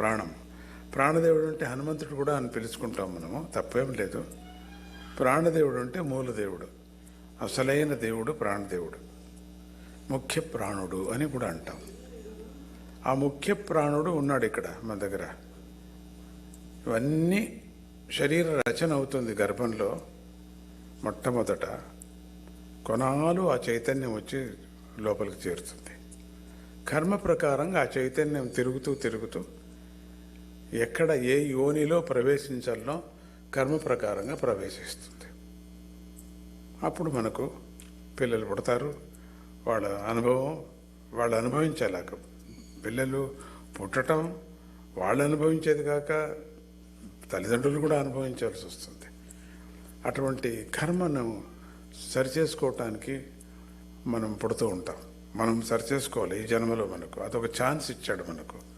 ప్రాణం. ప్రాణదేవుడు అంటే హనుమంతుడు కూడా అని పిలుచుకుంటాం మనము తప్పేం లేదు. ప్రాణదేవుడు అంటే మూలదేవుడు. అసలైన దేవుడు ప్రాణదేవుడు. ముఖ్య ప్రాణుడు అని కూడా అంటాం. ఆ ముఖ్య ప్రాణుడు ఉన్నాడు ఇక్కడ మన దగ్గర. ఇవన్నీ శరీర రచన అవుతుంది గర్భంలో మొట్టమొదట. కొనాలు ఆ చైతన్యం వచ్చి లోపలికి చేరుతుంది. కర్మ ప్రకారంగా ఆ చైతన్యం తిరుగుతూ తిరుగుతూ ఎక్కడ ఏ యోనిలో ప్రవేశించాలనో కర్మ ప్రకారంగా ప్రవేశిస్తుంది. అప్పుడు మనకు పిల్లలు పుడతారు వాళ్ళ అనుభవం వాళ్ళు అనుభవించేలాగా పిల్లలు పుట్టడం వాళ్ళు అనుభవించేది కాక తల్లిదండ్రులు కూడా అనుభవించాల్సి వస్తుంది. అటువంటి కర్మను సరిచేసుకోవటానికి మనం పుడుతూ ఉంటాం. మనం సరిచేసుకోవాలి ఈ జన్మలో మనకు. అదొక ఛాన్స్ ఇచ్చాడు మనకు.